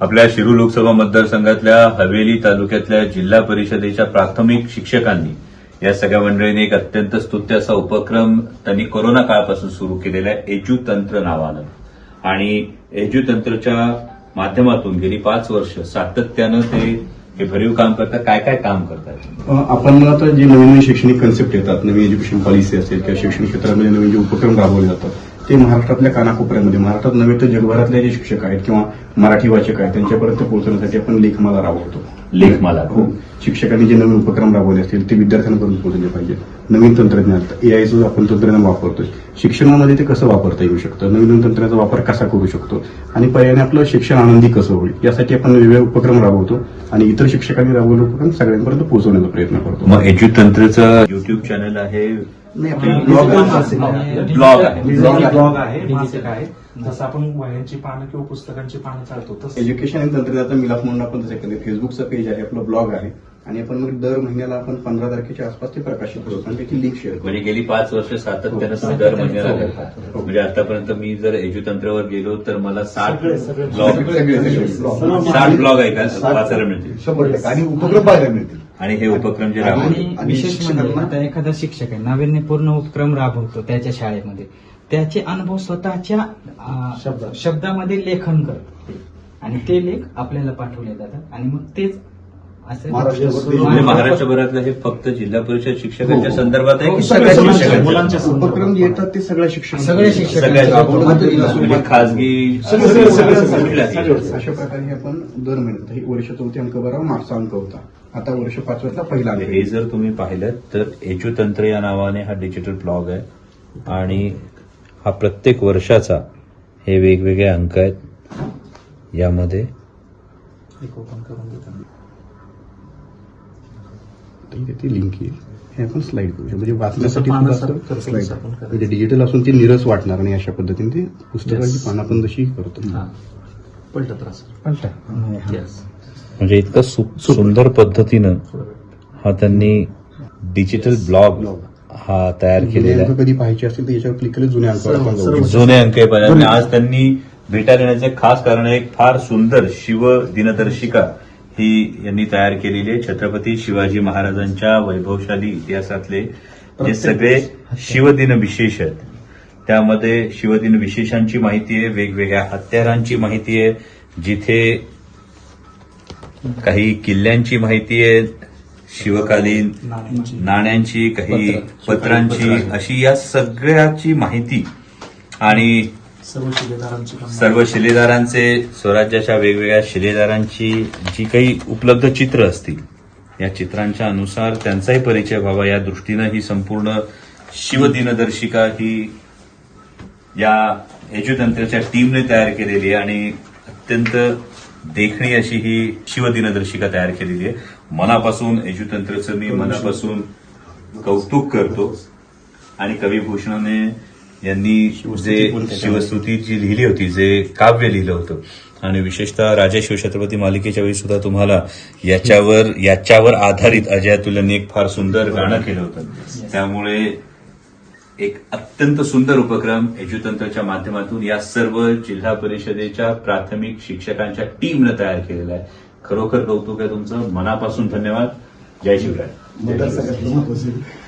आपल्या शिरू लोकसभा मतदारसंघातल्या हवेली तालुक्यातल्या जिल्हा परिषदेच्या प्राथमिक शिक्षकांनी या सगळ्या मंडळींनी एक अत्यंत स्तुत्य असा उपक्रम त्यांनी कोरोना काळापासून सुरू केलेला एज्यू एजू तंत्र नावानं. आणि एजू तंत्रच्या माध्यमातून गेली पाच वर्ष सातत्यानं ते हे भरीव काम करतात. काय काय काम करतात? आपण आता जे नवीन नवीन शैक्षणिक कन्सेप्ट येतात नवीन एज्युकेशन पॉलिसी असेल किंवा शैक्षणिक क्षेत्रामध्ये नवीन जे उपक्रम राबवले जातात ते महाराष्ट्रातल्या कानाकोपऱ्यामध्ये. महाराष्ट्रात नव्हे तर जगभरातले जे शिक्षक आहेत किंवा मराठी वाचक आहेत त्यांच्यापर्यंत पोहोचण्यासाठी आपण लेखमाला राबवतो. लेखमाला. हो. शिक्षकांनी जे नवीन उपक्रम राबवले असतील ते विद्यार्थ्यांपर्यंत पोहोचले पाहिजेत. नवीन तंत्रज्ञान एआयचं आपण तंत्रज्ञान वापरतोय. शिक्षणामध्ये ते कसं वापरता येऊ शकतं? नवीन नवीन तंत्रज्ञानाचा वापर कसा करू शकतो? आणि पर्यायाने आपलं शिक्षण आनंदी कसं होईल? यासाठी आपण वेगवेगळे उपक्रम राबवतो आणि इतर शिक्षकांनी राबवलेले उपक्रम सगळ्यांपर्यंत पोहोचवण्याचा प्रयत्न करतो. मग एजू तंत्रचं युट्यूब चॅनल आहे नाही, आपण blog आहे. ब्लॉग आहे. डिजिटल ब्लॉग आहे मासिक आहे. जसं आपण वह्यांची पानं किंवा पुस्तकांची पानं चालतो तसं. एज्युकेशन आणि तंत्रज्ञानाचा मिलाप म्हणून आपण तसं केलं फेसबुकचं पेज आहे आपलं ब्लॉग आहे. आणि आपण मग दर महिन्याला आपण पंधरा तारखेच्या आसपास ते प्रकाशित करतो. आणि त्याची लिंक शेअर करतो. म्हणजे गेली पाच वर्ष सातत्यानं तुम्ही दर महिन्याला करतात म्हणजे आतापर्यंत मी जर एजू तंत्रावर गेलो तर मला साठ सगळे- ब्लॉग सगळे- सगळे. साठ ब्लॉग ऐकायला वाचायला मिळतील. शंभर टक्के. आणि उपक्रम पाहायला मिळतील. आणि हे उपक्रम जे राबवले विशेष म्हणजे आता एखादा शिक्षक आहे नाविन्यपूर्ण उपक्रम राबवतो त्याच्या शाळेमध्ये त्याचे अनुभव स्वतःच्या. शब्दामध्ये लेखन करतो. आणि ते लेख आपल्याला पाठवले जातात आणि मग तेच महाराष्ट्रभरातलं हे फक्त जिल्हा परिषद शिक्षकांच्या हो. संदर्भात आहे की सगळ्या सगळ्या शिक्षकांच्या- मुलांच्या संदर्भात. उपक्रम जे येतात ते सगळ्या शिक्षक सगळ्या कुठल्याही. सगळं- अशा प्रकारे हे आपण दर महिन्यात हे वर्ष चौथी अंक बरोबर मागचा अंक होता. आता वर्ष पाचव्यातला पहिला अंक. हे जर तुम्ही पाहिलं तर एजू तंत्र या नावाने हा डिजिटल ब्लॉग आहे. आणि हा प्रत्येक वर्षाचा हे वेगवेगळे अंक आहेत. यामध्ये देतो इथे ती लिंक येईल. हे आपण स्लाइड करू शकतो. म्हणजे वाचण्यासाठी करायचं. म्हणजे डिजिटल असून ती निरस वाटणार नाही अशा पद्धतीने ते पुस्तकाची पानं आपण जशी करतो. हा. पलटा येस म्हणजे इतकं सु- सुंदर पद्धतीनं हा त्यांनी डिजिटल ब्लॉग हा तयार जुने केलेला अंक कधी पाहायचे असतील तर याच्यावर क्लिक केले जुने शकतो. जुने अंक पाहिजे. आज त्यांनी भेटायला येण्याचे खास कारण आहे एक फार सुंदर शिव दिनदर्शिका. ही यांनी तयार केलेली छत्रपती शिवाजी महाराजांच्या वैभवशाली इतिहासातले जे सगळे शिवदिन विशेष आहेत. त्यामध्ये शिवदिन विशेषांची माहिती आहे वेगवेगळ्या हत्यारांची माहिती आहे जिथे काही किल्ल्यांची माहिती आहे शिवकालीन नाण्यांची. काही पत्रांची. अशी या सगळ्याची माहिती. आणि सर्व शिलेदारांचे स्वराज्याच्या वेगवेगळ्या शिलेदारांची जी काही उपलब्ध चित्र असतील या चित्रांच्या अनुसार त्यांचाही परिचय व्हावा. या दृष्टीनं ही संपूर्ण शिवदिनदर्शिका ही या यजुतंत्राच्या टीमने तयार केलेली आहे आणि अत्यंत देखणी अशी ही शिवदिनदर्शिका तयार केलेली आहे. मनापासून यजुतंत्रचं मी मनापासून कौतुक करतो. आणि कविभूषणाने यांनी जे शिवस्तुती जी लिहिली होती जे काव्य लिहिलं होतं. आणि विशेषतः राजा शिवछत्रपती मालिकेच्या वेळी सुद्धा तुम्हाला याच्यावर याच्यावर आधारित अजय अतुल यांनी एक फार सुंदर गाणं केलं होतं. त्यामुळे एक अत्यंत सुंदर उपक्रम एज्युतंत्रच्या माध्यमातून या सर्व जिल्हा परिषदेच्या प्राथमिक शिक्षकांच्या टीमनं तयार केलेला आहे. खरोखर कौतुक आहे तुमचं. मनापासून धन्यवाद. जय शिवराय.